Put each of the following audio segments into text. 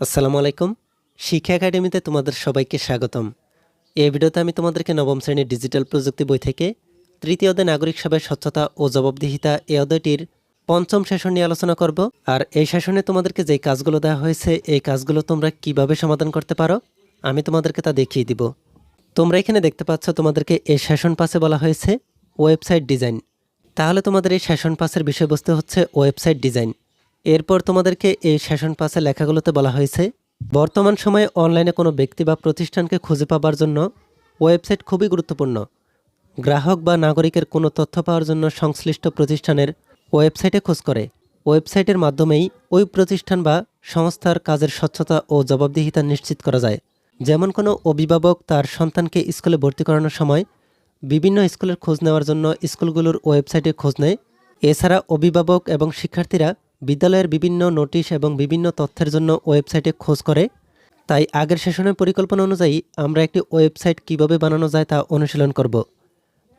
আসসালামু আলাইকুম। শিক্ষা একাডেমিতে তোমাদের সবাইকে স্বাগতম। এই ভিডিওতে আমি তোমাদেরকে নবম শ্রেণির ডিজিটাল প্রযুক্তি বই থেকে তৃতীয় অধ্যায় নাগরিক সভায় স্বচ্ছতা ও জবাবদিহিতা এই অধ্যায়টির পঞ্চম সেশন নিয়ে আলোচনা করব। আর এই সেশনে তোমাদেরকে যেই কাজগুলো দেওয়া হয়েছে, এই কাজগুলো তোমরা কীভাবে সমাধান করতে পারো, আমি তোমাদেরকে তা দেখিয়ে দিব। তোমরা এখানে দেখতে পাচ্ছ তোমাদেরকে এই সেশন পাসে বলা হয়েছে, ওয়েবসাইট ডিজাইন। তাহলে তোমাদের এই সেশন পাসের বিষয়বস্তু হচ্ছে ওয়েবসাইট ডিজাইন। এরপর তোমাদেরকে এই সেশন পাসের লেখাগুলোতে বলা হয়েছে, বর্তমান সময়ে অনলাইনে কোনো ব্যক্তি বা প্রতিষ্ঠানকে খুঁজে পাবার জন্য ওয়েবসাইট খুবই গুরুত্বপূর্ণ। গ্রাহক বা নাগরিকের কোনো তথ্য পাওয়ার জন্য সংশ্লিষ্ট প্রতিষ্ঠানের ওয়েবসাইটে খোঁজ করে। ওয়েবসাইটের মাধ্যমেই ওই প্রতিষ্ঠান বা সংস্থার কাজের স্বচ্ছতা ও জবাবদিহিতা নিশ্চিত করা যায়। যেমন কোনো অভিভাবক তার সন্তানকে স্কুলে ভর্তি করানোর সময় বিভিন্ন স্কুলের খোঁজ নেওয়ার জন্য স্কুলগুলোর ওয়েবসাইটে খোঁজ নেয়। এছাড়া অভিভাবক এবং শিক্ষার্থীরা বিদ্যালয়ের বিভিন্ন নোটিশ এবং বিভিন্ন তথ্যের জন্য ওয়েবসাইটে খোঁজ করে। তাই আগের সেশনের পরিকল্পনা অনুযায়ী আমরা একটি ওয়েবসাইট কীভাবে বানানো যায় তা অনুশীলন করব।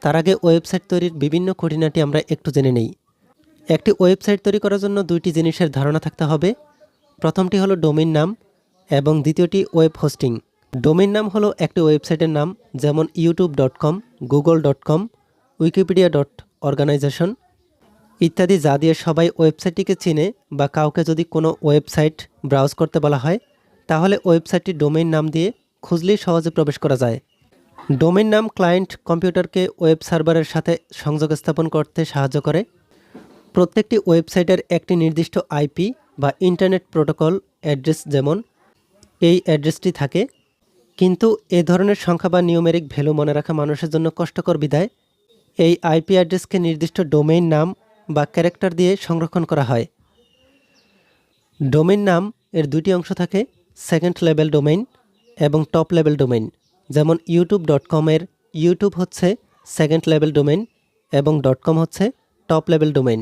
তার আগে ওয়েবসাইট তৈরির বিভিন্ন খুঁটিনাটি আমরা একটু জেনে নেই। একটি ওয়েবসাইট তৈরি করার জন্য দুইটি জিনিসের ধারণা থাকতে হবে। প্রথমটি হলো ডোমেইন নাম এবং দ্বিতীয়টি ওয়েব হোস্টিং। ডোমেইন নাম হলো একটি ওয়েবসাইটের নাম, যেমন YouTube dot com, Google dot com, Wikipedia dot organization ইত্যাদি যা দিয়ে সবাই ওয়েবসাইটটিকে চিনে বা কাউকে যদি কোনো ওয়েবসাইট ব্রাউজ করতে বলা হয়, তাহলে ওয়েবসাইটটি ডোমেইন নাম দিয়ে খুঁজলেই সহজে প্রবেশ করা যায়। ডোমেইন নাম ক্লায়েন্ট কম্পিউটারকে ওয়েব সার্ভারের সাথে সংযোগ স্থাপন করতে সাহায্য করে। প্রত্যেকটি ওয়েবসাইটের একটি নির্দিষ্ট আইপি বা ইন্টারনেট প্রোটোকল অ্যাড্রেস যেমন, এই অ্যাড্রেসটি থাকে। কিন্তু এ ধরনের সংখ্যা বা নিউমেরিক ভ্যালু মনে রাখা মানুষের জন্য কষ্টকর বিধায় এই আইপি অ্যাড্রেসকে নির্দিষ্ট ডোমেইন নাম বা ক্যারেক্টার দিয়ে সংরক্ষণ করা হয়। ডোমেইন নাম এর দুটি অংশ থাকে, সেকেন্ড লেভেল ডোমেইন এবং টপ লেভেল ডোমেইন। যেমন ইউটিউব ডট কমের ইউটিউব হচ্ছে সেকেন্ড লেভেল ডোমেইন এবং ডট কম হচ্ছে টপ লেভেল ডোমেইন।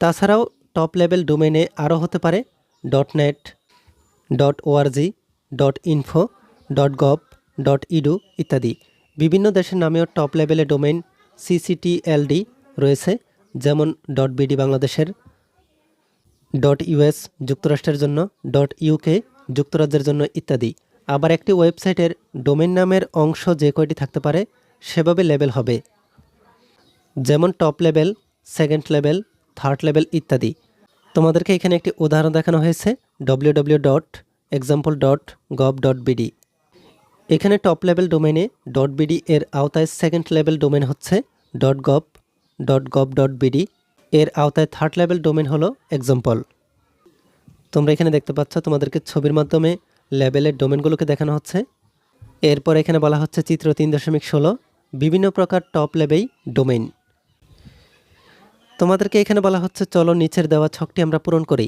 তাছাড়াও টপ লেভেল ডোমেইনে আরও হতে পারে. Dot net dot ORG dot info dot gov dot edu ইত্যাদি। বিভিন্ন দেশের নামেও টপ লেভেলে ডোমেইন সিসিটিএলডি রয়েছে। যেমন. ডট বিডি বাংলাদেশের ডট ইউএস যুক্তরাষ্ট্রের জন্য ডট ইউকে যুক্তরাজ্যের জন্য ইত্যাদি। আবার একটি ওয়েবসাইটের ডোমেন নামের অংশ যে কয়টি থাকতে পারে, সেভাবে লেবেল হবে। যেমন top level second level third level ইত্যাদি। তোমাদেরকে এখানে একটি উদাহরণ দেখানো হয়েছে W W dot example dot gov dot এখানে টপ লেভেল ডোমেনে ডট বিডি এর আওতায় সেকেন্ড লেভেল ডোমেন হচ্ছে dot gov dot gov dot BD এর আওতায় থার্ড লেভেল ডোমেন হলো এক্সাম্পল তোমরা এখানে দেখতে পাচ্ছ তোমাদেরকে ছবির মাধ্যমে লেভেলের ডোমেনগুলোকে দেখানো হচ্ছে। এরপর এখানে বলা হচ্ছে চিত্র তিন দশমিক ষোলো। বিভিন্ন প্রকার টপ লেভেল ডোমেইন তোমাদেরকে এখানে বলা হচ্ছে, চলো নিচের দেওয়া ছকটি আমরা পূরণ করি।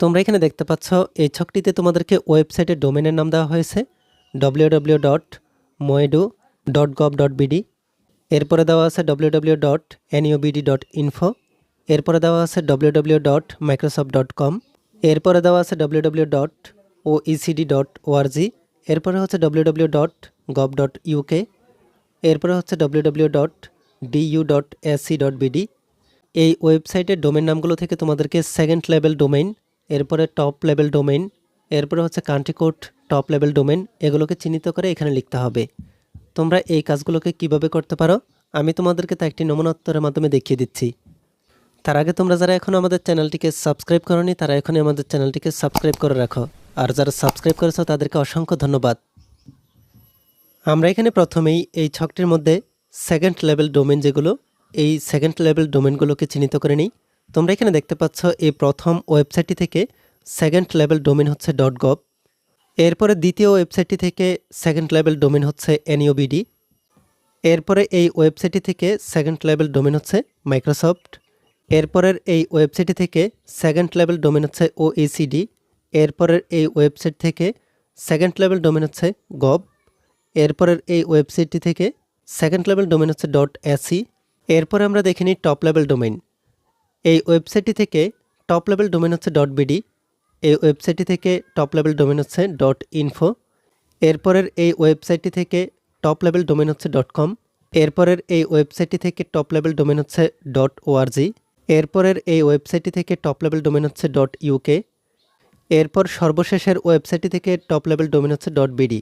তোমরা এখানে দেখতে পাচ্ছ, এই ছকটিতে তোমাদেরকে ওয়েবসাইটের ডোমেনের নাম দেওয়া হয়েছে W W dot moedu dot gov dot BD এরপরে দেওয়া আছে W W dot NUBD dot info এরপরে দেওয়া আছে W dot Microsoft dot com এরপরে দেওয়া আছে W dot O ECD dot ORG এরপরে হচ্ছে W dot gov dot UK এরপরে হচ্ছে W dot DU dot SC dot BD এই ওয়েবসাইটের ডোমেন নামগুলো থেকে তোমাদেরকে সেকেন্ড লেভেল ডোমেইন এরপরে টপ লেভেল ডোমেইন এরপরে হচ্ছে country code top level domain এগুলোকে চিহ্নিত করে এখানে লিখতে হবে। তোমরা এই কাজগুলোকে কীভাবে করতে পারো? আমি তোমাদেরকে তা একটি নমুনোত্তরের মাধ্যমে দেখিয়ে দিচ্ছি। তার আগে তোমরা যারা এখন আমাদের চ্যানেলটিকে সাবস্ক্রাইব করনি, তারা এখনই আমাদের চ্যানেলটিকে সাবস্ক্রাইব করে রাখো। আর যারা সাবস্ক্রাইব করেছ, তাদেরকে অসংখ্য ধন্যবাদ। আমরা এখানে প্রথমেই এই ছকটির মধ্যে সেকেন্ড লেভেল ডোমেন যেগুলো, এই সেকেন্ড লেভেল ডোমেনগুলোকে চিহ্নিত করে নিই। তোমরা এখানে দেখতে পাচ্ছ, এই প্রথম ওয়েবসাইটটি থেকে সেকেন্ড লেভেল ডোমেন হচ্ছে ডট গভ এরপরে দ্বিতীয় ওয়েবসাইটটি থেকে সেকেন্ড লেভেল ডোমেন হচ্ছে এনইওবিডি এরপরে এই ওয়েবসাইটটি থেকে সেকেন্ড লেভেল ডোমেন হচ্ছে মাইক্রোসফট এরপরের এই ওয়েবসাইটটি থেকে সেকেন্ড লেভেল ডোমেন হচ্ছে ওএসিডি এরপরের এই ওয়েবসাইট থেকে সেকেন্ড লেভেল ডোমেন হচ্ছে গভ এরপরের এই ওয়েবসাইটটি থেকে সেকেন্ড লেভেল ডোমেন হচ্ছে. ডট এসি এরপরে আমরা দেখে নিই টপ লেভেল ডোমেন এই ওয়েবসাইটটি থেকে টপ লেভেল ডোমেন হচ্ছে. ডট বিডি এই ওয়েবসাইটটি থেকে টপ লেভেল ডোমেন হচ্ছে ডট ইনফো এরপরের এই ওয়েবসাইটটি থেকে টপ লেভেল ডোমেন হচ্ছে ডট কম এরপরের এই ওয়েবসাইটটি থেকে টপ লেভেল ডোমেন হচ্ছে ডট ওআরজি এরপরের এই ওয়েবসাইটটি থেকে টপ লেভেল ডোমেন হচ্ছে ডট ইউকে এরপর সর্বশেষের ওয়েবসাইটটি থেকে টপ লেভেল ডোমেন হচ্ছে ডট বিডি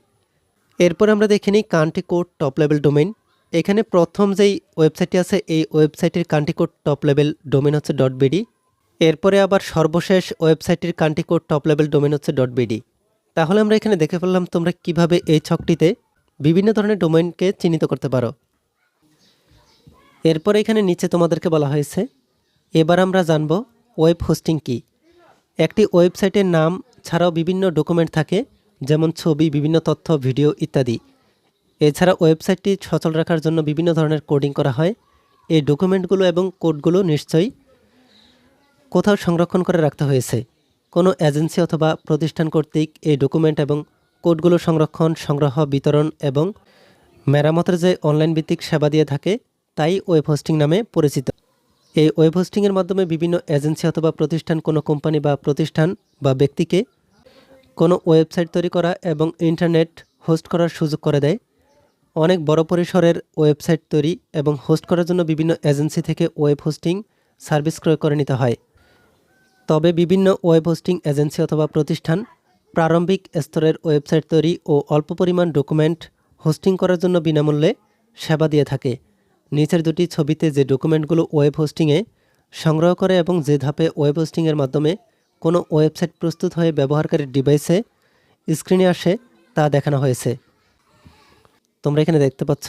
এরপর আমরা দেখে নিই country code top level domain এখানে প্রথম যেই ওয়েবসাইটটি আছে, এই ওয়েবসাইটের country code top level domain হচ্ছে ডট বিডি এরপরে আবার সর্বশেষ ওয়েবসাইটের country code top level domain হচ্ছে ডট বিডি তাহলে আমরা এখানে দেখে ফেললাম তোমরা কীভাবে এই ছকটিতে বিভিন্ন ধরনের ডোমেনকে চিহ্নিত করতে পারো। এরপর এখানে নিচে তোমাদেরকে বলা হয়েছে, এবার আমরা জানব ওয়েব হোস্টিং কি। একটি ওয়েবসাইটের নাম ছাড়াও বিভিন্ন ডকুমেন্ট থাকে, যেমন ছবি, বিভিন্ন তথ্য, ভিডিও ইত্যাদি। এছাড়া ওয়েবসাইটটি সচল রাখার জন্য বিভিন্ন ধরনের কোডিং করা হয়। এই ডকুমেন্টগুলো এবং কোডগুলো নিশ্চয়ই কোথাও সংরক্ষণ করে রাখতে হয়েছে। কোনো এজেন্সি অথবা প্রতিষ্ঠান কর্তৃক এই ডকুমেন্ট এবং কোডগুলো সংরক্ষণ, সংগ্রহ, বিতরণ এবং মেরামতের যে অনলাইন ভিত্তিক সেবা দিয়ে থাকে, তাই ওয়েব হোস্টিং নামে পরিচিত। এই ওয়েব হোস্টিংয়ের মাধ্যমে বিভিন্ন এজেন্সি অথবা প্রতিষ্ঠান কোনো কোম্পানি বা প্রতিষ্ঠান বা ব্যক্তিকে কোনো ওয়েবসাইট তৈরি করা এবং ইন্টারনেট হোস্ট করার সুযোগ করে দেয়। অনেক বড় পরিসরের ওয়েবসাইট তৈরি এবং হোস্ট করার জন্য বিভিন্ন এজেন্সি থেকে ওয়েব হোস্টিং সার্ভিস ক্রয় করে নিতে হয়। তবে বিভিন্ন ওয়েব হোস্টিং এজেন্সি অথবা প্রতিষ্ঠান প্রারম্ভিক স্তরের ওয়েবসাইট তৈরি ও অল্প পরিমাণ ডকুমেন্ট হোস্টিং করার জন্য বিনামূল্যে সেবা দিয়ে থাকে। নিচের দুটি ছবিতে যে ডকুমেন্টগুলো ওয়েব হোস্টিংয়ে সংগ্রহ করে এবং যে ধাপে ওয়েব হোস্টিংয়ের মাধ্যমে কোনো ওয়েবসাইট প্রস্তুত হয়ে ব্যবহারকারীর ডিভাইসে স্ক্রিনে আসে, তা দেখানো হয়েছে। তোমরা এখানে দেখতে পাচ্ছ,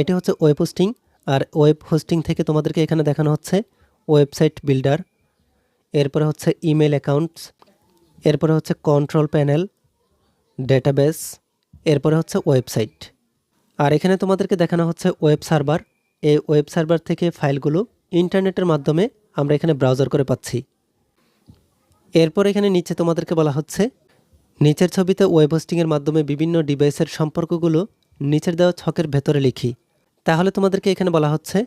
এটি হচ্ছে ওয়েব হোস্টিং, আর ওয়েব হোস্টিং থেকে তোমাদেরকে এখানে দেখানো হচ্ছে ওয়েবসাইট বিল্ডার। এরপরে হচ্ছে ইমেল অ্যাকাউন্টস, এরপরে হচ্ছে কন্ট্রোল প্যানেল, ডেটাবেস, এরপরে হচ্ছে ওয়েবসাইট। আর এখানে তোমাদেরকে দেখানো হচ্ছে ওয়েব সার্ভার। এই ওয়েব সার্ভার থেকে ফাইলগুলো ইন্টারনেটের মাধ্যমে আমরা এখানে ব্রাউজার করে পাচ্ছি। এরপর এখানে নিচে তোমাদেরকে বলা হচ্ছে, নিচের ছবিতে ওয়েব হোস্টিংয়ের মাধ্যমে বিভিন্ন ডিভাইসের সম্পর্কগুলো নিচের দেওয়া ছকের ভেতরে লিখি। তাহলে তোমাদেরকে এখানে বলা হচ্ছে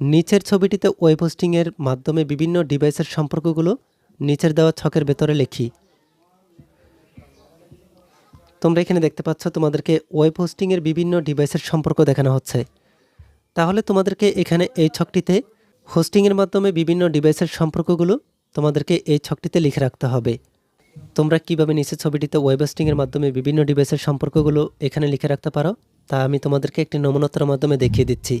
নিচের ছবিটিতে ওয়েব হোস্টিংয়ের মাধ্যমে বিভিন্ন ডিভাইসের সম্পর্কগুলো নিচের দেওয়া ছকের ভেতরে লিখি। তোমরা এখানে দেখতে পাচ্ছ তোমাদেরকে ওয়েব হোস্টিংয়ের বিভিন্ন ডিভাইসের সম্পর্ক দেখানো হচ্ছে। তাহলে তোমাদেরকে এখানে এই ছকটিতে হোস্টিংয়ের মাধ্যমে বিভিন্ন ডিভাইসের সম্পর্কগুলো তোমাদেরকে এই ছকটিতে লিখে রাখতে হবে। তোমরা কীভাবে নিচের ছবিটিতে ওয়েব হোস্টিংয়ের মাধ্যমে বিভিন্ন ডিভাইসের সম্পর্কগুলো এখানে লিখে রাখতে পারো, তা আমি তোমাদেরকে একটি নমুনতার মাধ্যমে দেখিয়ে দিচ্ছি।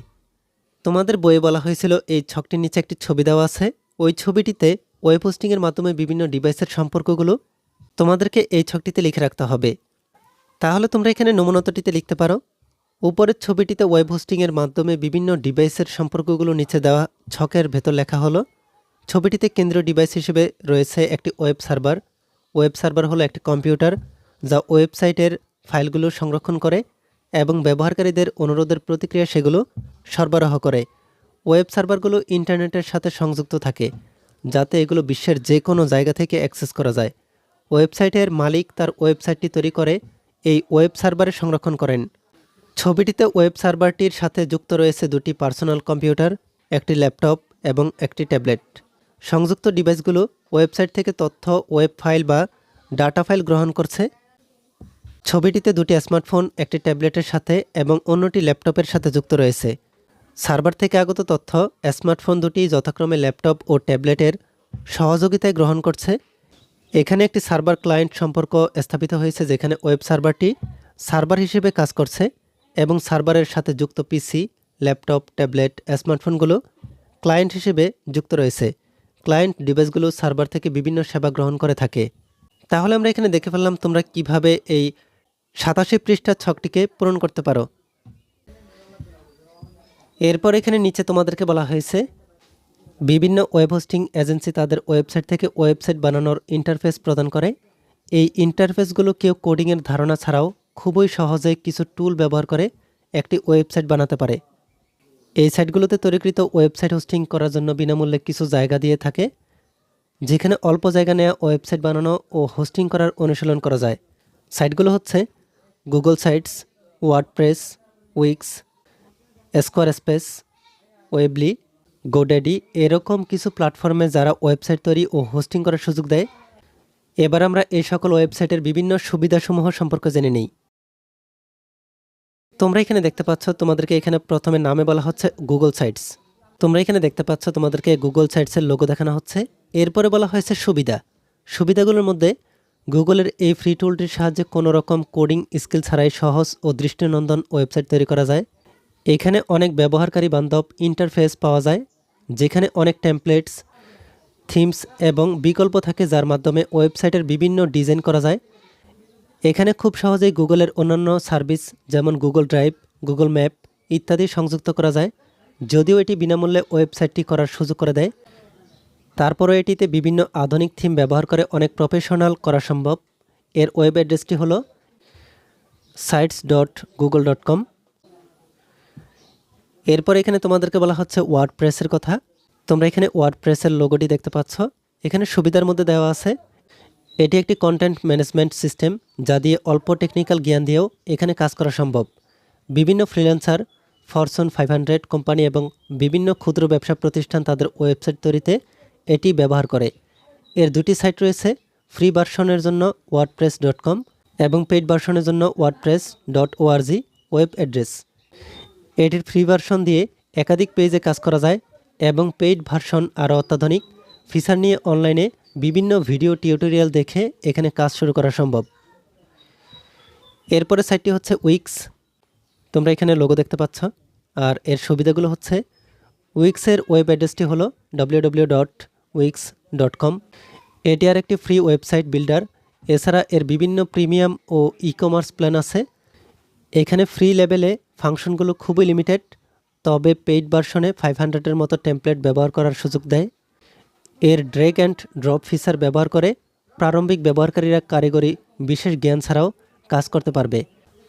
তোমাদের বইয়ে বলা হয়েছিল, এই ছকটির নিচে একটি ছবি দেওয়া আছে। ওই ছবিটিতে ওয়েব হোস্টিংয়ের মাধ্যমে বিভিন্ন ডিভাইসের সম্পর্কগুলো তোমাদেরকে এই ছকটিতে লিখে রাখতে হবে। তাহলে তোমরা এখানে নমুনতাটিতে লিখতে পারো। উপরের ছবিটিতে ওয়েব হোস্টিংয়ের মাধ্যমে বিভিন্ন ডিভাইসের সম্পর্কগুলো নিচে দেওয়া ছকের ভেতর লেখা হলো। ছবিটিতে কেন্দ্রীয় ডিভাইস হিসেবে রয়েছে একটি ওয়েব সার্ভার। ওয়েব সার্ভার হলো একটি কম্পিউটার, যা ওয়েবসাইটের ফাইলগুলো সংরক্ষণ করে। এবং ব্যবহারকারীদের অনুরোধের প্রতিক্রিয়া সেগুলো সরবরাহ করে। ওয়েব সার্ভারগুলো ইন্টারনেটের সাথে সংযুক্ত থাকে, যাতে এগুলো বিশ্বের যে কোনো জায়গা থেকে অ্যাক্সেস করা যায়। ওয়েবসাইটের মালিক তার ওয়েবসাইটটি তৈরি করে, এই ওয়েব সার্ভারে সংরক্ষণ করেন। ছবিটিতে ওয়েব সার্ভারটির সাথে যুক্ত রয়েছে দুটি পার্সোনাল কম্পিউটার, একটি ল্যাপটপ এবং একটি ট্যাবলেট। সংযুক্ত ডিভাইসগুলো ওয়েবসাইট থেকে তথ্য, ওয়েব ফাইল বা ডাটা ফাইল গ্রহণ করছে। ছবিটিতে দুটি স্মার্টফোন, একটি ট্যাবলেটের সাথে এবং অন্যটি ল্যাপটপের সাথে যুক্ত রয়েছে। সার্ভার থেকে আগত তথ্য, স্মার্টফোন দুটি যথাক্রমে ল্যাপটপ ও ট্যাবলেটের সহযোগিতায় গ্রহণ করছে। এখানে একটি সার্ভার ক্লায়েন্ট সম্পর্ক স্থাপিত হয়েছে, যেখানে ওয়েব সার্ভারটি সার্ভার হিসেবে কাজ করছে এবং সার্ভারের সাথে যুক্ত পিসি, ল্যাপটপ, ট্যাবলেট, স্মার্টফোনগুলো ক্লায়েন্ট হিসেবে যুক্ত রয়েছে। ক্লায়েন্ট ডিভাইসগুলো সার্ভার থেকে বিভিন্ন সেবা গ্রহণ করে থাকে। তাহলে আমরা এখানে দেখে ফেললাম তোমরা কীভাবে এই সাতাশি পৃষ্ঠার ছকটিকে পূরণ করতে পারো। এরপর এখানে নিচে তোমাদেরকে বলা হয়েছে, বিভিন্ন ওয়েব হোস্টিং এজেন্সি তাদের ওয়েবসাইট থেকে ওয়েবসাইট বানানোর ইন্টারফেস প্রদান করে। এই ইন্টারফেসগুলো কেউ কোডিংয়ের ধারণা ছাড়াও খুবই সহজে কিছু টুল ব্যবহার করে একটি ওয়েবসাইট বানাতে পারে। এই সাইটগুলোতে তৈরিকৃত ওয়েবসাইট হোস্টিং করার জন্য বিনামূল্যে কিছু জায়গা দিয়ে থাকে, যেখানে অল্প জায়গা নেওয়া ওয়েবসাইট বানানো ও হোস্টিং করার অনুশীলন করা যায়। সাইটগুলো হচ্ছে Google sites WordPress Wix square space Weebly GoDaddy এরকম কিছু প্ল্যাটফর্মে যারা ওয়েবসাইট তৈরি ও হোস্টিং করার সুযোগ দেয়, এবার আমরা এই সকল ওয়েবসাইটের বিভিন্ন সুবিধাসমূহ সম্পর্কে জেনে নিই। তোমরা এখানে দেখতে পাচ্ছ তোমাদেরকে এখানে প্রথমে নামে বলা হচ্ছে গুগল সাইটস তোমরা এখানে দেখতে পাচ্ছ তোমাদেরকে গুগল সাইটসের লোগো দেখানো হচ্ছে। এরপরে বলা হয়েছে সুবিধা। সুবিধাগুলোর মধ্যে গুগলের এই ফ্রি টুলটির সাহায্যে কোনো রকম কোডিং স্কিল ছাড়াই সহজ ও দৃষ্টিনন্দন ওয়েবসাইট তৈরি করা যায়। এখানে অনেক ব্যবহারকারী বান্ধব ইন্টারফেস পাওয়া যায়, যেখানে অনেক টেমপ্লেটস থিমস এবং বিকল্প থাকে যার মাধ্যমে ওয়েবসাইটের বিভিন্ন ডিজাইন করা যায়। এখানে খুব সহজেই গুগলের অন্যান্য সার্ভিস যেমন গুগল ড্রাইভ, গুগল ম্যাপ ইত্যাদি সংযুক্ত করা যায়, যদিও এটি বিনামূল্যে ওয়েবসাইটটি করার সুযোগ করে দেয়। তারপরও এটিতে বিভিন্ন আধুনিক থিম ব্যবহার করে অনেক প্রফেশনাল করা সম্ভব। এর ওয়েব অ্যাড্রেসটি হলো sites dot Google dot com এরপর এখানে তোমাদেরকে বলা হচ্ছে ওয়ার্ড প্রেসের কথা। তোমরা এখানে ওয়ার্ড প্রেসের লোগোটি দেখতে পাচ্ছ। এখানে সুবিধার মধ্যে দেওয়া আছে, এটি একটি কন্টেন্ট ম্যানেজমেন্ট সিস্টেম যা দিয়ে অল্প টেকনিক্যাল জ্ঞান দিয়েও এখানে কাজ করা সম্ভব। বিভিন্ন freelancer Fortune five hundred company এবং বিভিন্ন ক্ষুদ্র ব্যবসা প্রতিষ্ঠান তাদের ওয়েবসাইট তৈরিতে এটি ব্যবহার করে। এর দুটি সাইট রয়েছে ফ্রি ভার্সনের জন্য ওয়ার্ডপ্রেস ডট কম এবং পেইড ভার্সনের জন্য WordPress dot ORG web address এটির ফ্রি ভার্সন দিয়ে একাধিক পেজে কাজ করা যায় এবং পেইড ভার্সন আরও অত্যাধুনিক। ফিচার নিয়ে অনলাইনে বিভিন্ন ভিডিও টিউটোরিয়াল দেখে এখানে কাজ শুরু করা সম্ভব। এরপরে সাইটটি হচ্ছে উইক্স তোমরা এখানে লোগো দেখতে পাচ্ছ। আর এর সুবিধাগুলো হচ্ছে উইক্সের ওয়েব অ্যাড্রেসটি হলো ডট উইক্স ডট কম এটি আর একটি ফ্রি ওয়েবসাইট বিল্ডার এছাড়া এর বিভিন্ন প্রিমিয়াম ও ই কমার্স প্ল্যান আছে। এখানে ফ্রি লেভেলে ফাংশনগুলো খুবই লিমিটেড তবে পেইড ভার্সনে ফাইভ হান্ড্রেডের মতো টেমপ্লেট ব্যবহার করার সুযোগ দেয়। এর ড্রেক অ্যান্ড ড্রপ ফিচার ব্যবহার করে প্রারম্ভিক ব্যবহারকারীরা কারিগরি বিশেষ জ্ঞান ছাড়াও কাজ করতে পারবে।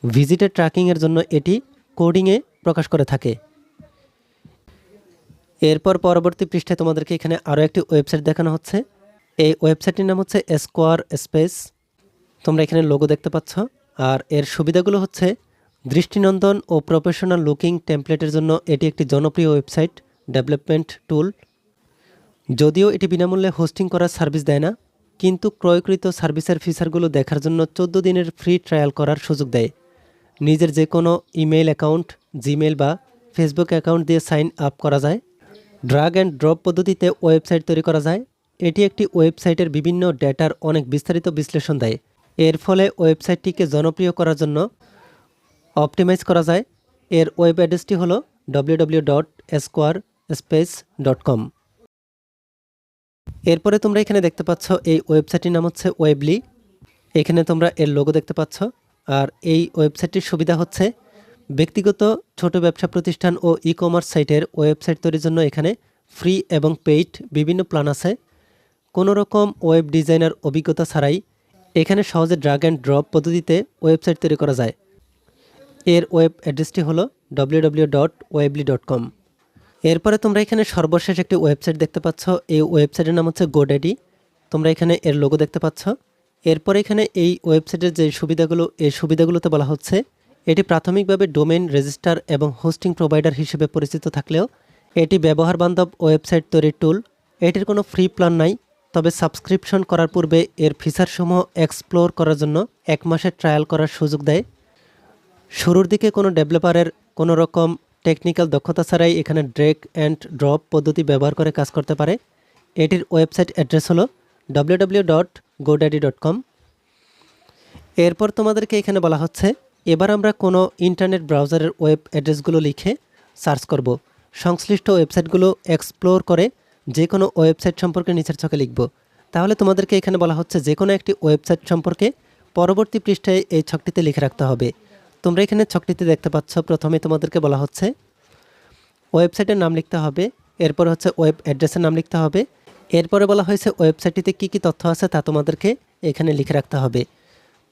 ভিজিটের ট্র্যাকিংয়ের জন্য এটি কোডিংয়ে প্রকাশ করে থাকে। এরপর পরবর্তী পৃষ্ঠায় তোমাদেরকে এখানে আরও একটি ওয়েবসাইট দেখানো হচ্ছে। এই ওয়েবসাইটটির নাম হচ্ছে স্কোয়ার স্পেস তোমরা এখানে লোগো দেখতে পাচ্ছ। আর এর সুবিধাগুলো হচ্ছে দৃষ্টিনন্দন ও প্রফেশনাল লুকিং টেমপ্লেটের জন্য এটি একটি জনপ্রিয় ওয়েবসাইট ডেভেলপমেন্ট টুল যদিও এটি বিনামূল্যে হোস্টিং করার সার্ভিস দেয় না, কিন্তু ক্রয়কৃত সার্ভিসের ফিচারগুলো দেখার জন্য চোদ্দ দিনের ফ্রি ট্রায়াল করার সুযোগ দেয়। নিজের যে কোনো ইমেইল অ্যাকাউন্ট জিমেইল বা ফেসবুক অ্যাকাউন্ট দিয়ে সাইন আপ করা যায়। ড্রাগ অ্যান্ড ড্রপ পদ্ধতিতে ওয়েবসাইট তৈরি করা যায়। এটি একটি ওয়েবসাইটের বিভিন্ন ডেটার অনেক বিস্তারিত বিশ্লেষণ দেয়। এর ফলে ওয়েবসাইটটিকে জনপ্রিয় করার জন্য অপটিমাইজ করা যায়। এর ওয়েব অ্যাড্রেসটি হলো www.square dot space dot com এরপরে তোমরা এখানে দেখতে পাচ্ছ এই ওয়েবসাইটটির নাম হচ্ছে ওয়েবলি এখানে তোমরা এর লোগো দেখতে পাচ্ছ। আর এই ওয়েবসাইটটির সুবিধা হচ্ছে ব্যক্তিগত ছোট ব্যবসা প্রতিষ্ঠান ও ই কমার্স সাইটের ওয়েবসাইট তৈরির জন্য এখানে ফ্রি এবং পেইড বিভিন্ন প্ল্যান আছে। কোনো রকম ওয়েব ডিজাইনার অভিজ্ঞতা ছাড়াই এখানে সহজে ড্রাগ অ্যান্ড ড্রপ পদ্ধতিতে ওয়েবসাইট তৈরি করা যায়। এর ওয়েব অ্যাড্রেসটি হলো কম এরপরে তোমরা এখানে সর্বশেষ একটি ওয়েবসাইট দেখতে পাচ্ছ। এই ওয়েবসাইটের নাম হচ্ছে গোড্যাডি তোমরা এখানে এর লোগো দেখতে পাচ্ছ। এরপর এখানে এই ওয়েবসাইটের যে সুবিধাগুলো, এই সুবিধাগুলোতে বলা হচ্ছে এটি প্রাথমিকভাবে ডোমেন রেজিস্টার এবং হোস্টিং প্রোভাইডার হিসেবে পরিচিত থাকলেও এটি ব্যবহার বান্ধব ওয়েবসাইট তৈরির টুল। এটির কোনো ফ্রি প্ল্যান নাই, তবে সাবস্ক্রিপশন করার পূর্বে এর ফিচারসমূহ এক্সপ্লোর করার জন্য এক মাসের ট্রায়াল করার সুযোগ দেয়। শুরুর দিকে কোনো ডেভেলপারের কোনো রকম টেকনিক্যাল দক্ষতা ছাড়াই এখানে ড্রেক অ্যান্ড ড্রপ পদ্ধতি ব্যবহার করে কাজ করতে পারে। এটির ওয়েবসাইট অ্যাড্রেস হলো www.godaddy.com ডট ডট কম এরপর তোমাদেরকে এখানে বলা হচ্ছে এবার আমরা কোনো ইন্টারনেট ব্রাউজারের ওয়েব অ্যাড্রেসগুলো লিখে সার্চ করব। সংশ্লিষ্ট ওয়েবসাইটগুলো এক্সপ্লোর করে যে কোনো ওয়েবসাইট সম্পর্কে নিচের ছকে লিখব। তাহলে তোমাদেরকে এখানে বলা হচ্ছে যে কোনো একটি ওয়েবসাইট সম্পর্কে পরবর্তী পৃষ্ঠায় এই ছকটিতে লিখে রাখতে হবে। তোমরা এখানে ছকটিতে দেখতে পাচ্ছ, প্রথমে তোমাদেরকে বলা হচ্ছে ওয়েবসাইটের নাম লিখতে হবে, এরপর হচ্ছে ওয়েব অ্যাড্রেসের নাম লিখতে হবে, এরপরে বলা হয়েছে ওয়েবসাইটটিতে কী কী তথ্য আছে তা তোমাদেরকে এখানে লিখে রাখতে হবে।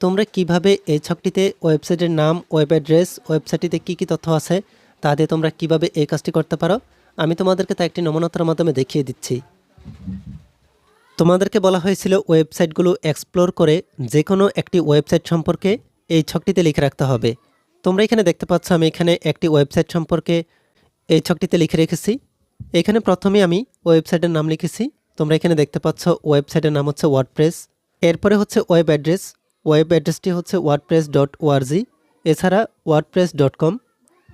তোমরা কীভাবে এই ছকটিতে ওয়েবসাইটের নাম, ওয়েব অ্যাড্রেস, ওয়েবসাইটটিতে কী কী তথ্য আছে, তা দিয়ে তোমরা কীভাবে এই কাজটি করতে পারো, আমি তোমাদেরকে তা একটি নমনতার মাধ্যমে দেখিয়ে দিচ্ছি। তোমাদেরকে বলা হয়েছিল ওয়েবসাইটগুলো এক্সপ্লোর করে যে কোনো একটি ওয়েবসাইট সম্পর্কে এই ছকটিতে লিখে রাখতে হবে। তোমরা এখানে দেখতে পাচ্ছ আমি এখানে একটি ওয়েবসাইট সম্পর্কে এই ছকটিতে লিখে রেখেছি। এখানে প্রথমে আমি ওয়েবসাইটের নাম লিখেছি। তোমরা এখানে দেখতে পাচ্ছ ওয়েবসাইটের নাম হচ্ছে ওয়ার্ডপ্রেস এরপরে হচ্ছে ওয়েব অ্যাড্রেস ওয়েব অ্যাড্রেসটি হচ্ছে ওয়ার্ডপ্রেস ডট ওআরজি এছাড়া ওয়ার্ডপ্রেস ডট কম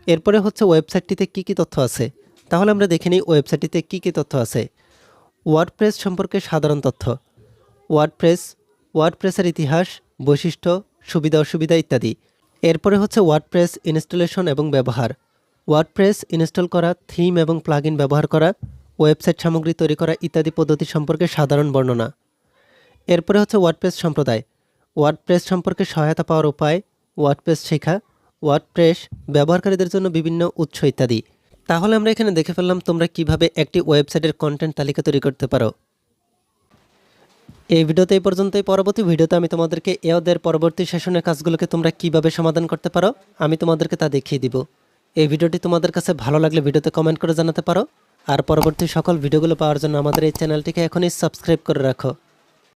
এরপরে হচ্ছে ওয়েবসাইটটিতে কী কী তথ্য আছে? তাহলে আমরা দেখে নিই ওয়েবসাইটটিতে কী কী তথ্য আছে। ওয়ার্ডপ্রেস সম্পর্কে সাধারণ তথ্য। ওয়ার্ডপ্রেস ওয়ার্ডপ্রেসের ইতিহাস, বৈশিষ্ট্য, সুবিধা, অসুবিধা ইত্যাদি। এরপরে হচ্ছে ওয়ার্ডপ্রেস ইনস্টলেশন এবং ব্যবহার। ওয়ার্ডপ্রেস ইনস্টল করা থিম এবং প্লাগইন ব্যবহার করা ওয়েবসাইট সামগ্রী তৈরি করা ইত্যাদি পদ্ধতি সম্পর্কে সাধারণ বর্ণনা। এরপরে হচ্ছে ওয়ার্ডপ্রেস সম্প্রদায়। ওয়ার্ডপ্রেস সম্পর্কে সহায়তা পাওয়ার উপায় ওয়ার্ডপ্রেস শেখা ওয়ার্ডপ্রেস ব্যবহারকারীদের জন্য বিভিন্ন উৎস ইত্যাদি। তাহলে আমরা এখানে দেখে ফেললাম তোমরা কীভাবে একটি ওয়েবসাইটের কন্টেন্ট তালিকা তৈরি করতে পারো। এই ভিডিওতে এই পর্যন্তই। পরবর্তী ভিডিওতে আমি তোমাদেরকে এওদের পরবর্তী সেশনের কাজগুলোকে তোমরা কীভাবে সমাধান করতে পারো, আমি তোমাদেরকে তা দেখিয়ে দিব। এই ভিডিওটি তোমাদের কাছে ভালো লাগলে ভিডিওতে কমেন্ট করে জানাতে পারো। আর পরবর্তী সকল ভিডিওগুলো পাওয়ার জন্য আমাদের এই চ্যানেলটিকে এখনই সাবস্ক্রাইব করে রাখো।